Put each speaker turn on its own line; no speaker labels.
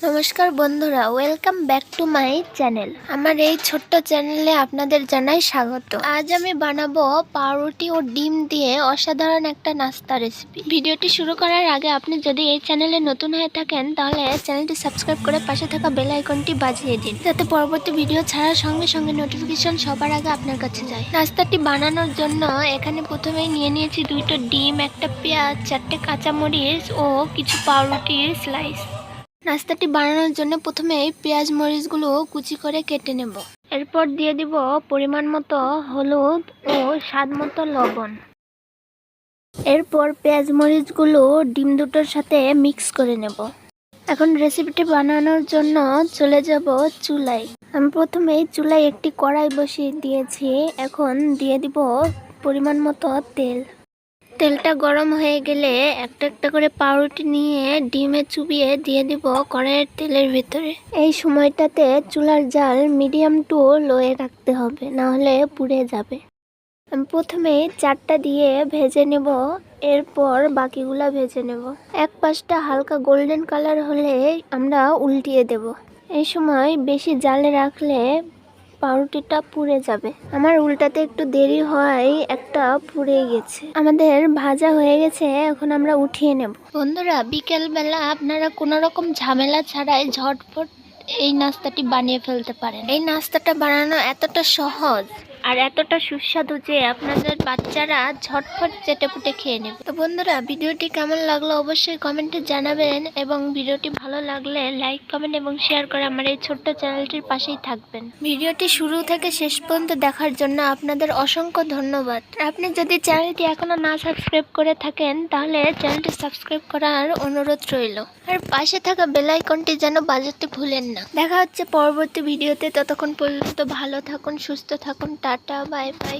নমস্কার বন্ধুরা welcome back to my channel আমার এই ছোট্ট চ্যানেলে আপনাদের জানাই স্বাগত। আজ আমি বানাবো পাউরুটি ও ডিম দিয়ে অসাধারণ একটা নাস্তা রেসিপি ভিডিওটি শুরু করার আগে আপনি যদি এই চ্যানেলে নতুন হয়ে থাকেন, তাহলে চ্যানেলটি সাবস্ক্রাইব করে পাশে থাকা বেল আইকনটি বাজিয়ে দিন, যাতে পরবর্তী ভিডিও ছাড়ার সঙ্গে সঙ্গে নোটিফিকেশন সবার আগে আপনার কাছে যায়। নাস্তাটি বানানোর জন্য এখানে প্রথমেই নিয়ে নিয়েছি দুইটা ডিম, একটা পেঁয়াজ, চারটে কাঁচামরিচ ও কিছু পাউরুটির স্লাইস নাস্তাটি বানানোর জন্য প্রথমে পেঁয়াজ মরিচগুলো কুচি করে কেটে নেব। এরপর দিয়ে দিব পরিমাণ মতো হলুদ ও স্বাদ মতো লবণ। এরপর পেঁয়াজ মরিচগুলো ডিম দুটোর সাথে মিক্স করে নেব। এখন রেসিপিটি বানানোর জন্য চলে যাব চুলায়। আমি প্রথমে চুলায় একটি কড়াই বসিয়ে দিয়েছি। এখন দিয়ে দিব পরিমাণ মতো তেল। তেলটা গরম হয়ে গেলে একটা একটা করে পাউরুটি নিয়ে ডিমে চুবিয়ে দিয়ে দিব কড়াইয়ের তেলের ভিতরে। এই সময়টাতে চুলার জাল মিডিয়াম টু লোয়ে রাখতে হবে না হলে পুড়ে যাবে। প্রথমে চারটা দিয়ে ভেজে নেব, এরপর বাকিগুলা ভেজে নেব। এক পাশটা হালকা গোল্ডেন কালার হলে আমরা উল্টিয়ে দেব। এই সময় বেশি জালে রাখলে পাউরুটিটা পুড়ে যাবে। আমার উল্টাতে একটু দেরি হয় একটা পুড়ে গেছে। আমাদের ভাজা হয়ে গেছে, এখন আমরা উঠিয়ে নেব। বন্ধুরা, বিকেলবেলা আপনারা কোনো রকম ঝামেলা ছাড়াই ঝটফট এই নাস্তাটি বানিয়ে ফেলতে পারেন। এই নাস্তাটা বানানো এতটা সহজ। আর এতটা সুস্বাদু যে আপনাদের বাচ্চারা ঝটফট চেটেপুটে খেয়ে নেবে। তো বন্ধুরা, ভিডিওটি কেমন লাগল অবশ্যই কমেন্টে জানাবেন এবং ভিডিওটি ভালো লাগলে লাইক, কমেন্ট এবং শেয়ার করে আমার এই ছোট্ট চ্যানেলটির পাশেই থাকবেন। ভিডিওটি শুরু থেকে শেষ পর্যন্ত দেখার জন্য আপনাদের অসংখ্য ধন্যবাদ। আপনি যদি চ্যানেলটি এখনও না সাবস্ক্রাইব করে থাকেন, তাহলে চ্যানেলটি সাবস্ক্রাইব করার অনুরোধ রইল। আর পাশে থাকা বেল আইকনটি যেন বাজাতে ভুলেন না। দেখা হচ্ছে পরবর্তী ভিডিওতে। ততক্ষণ পর্যন্ত ভালো থাকুন, সুস্থ থাকুন টাটা বাই বাই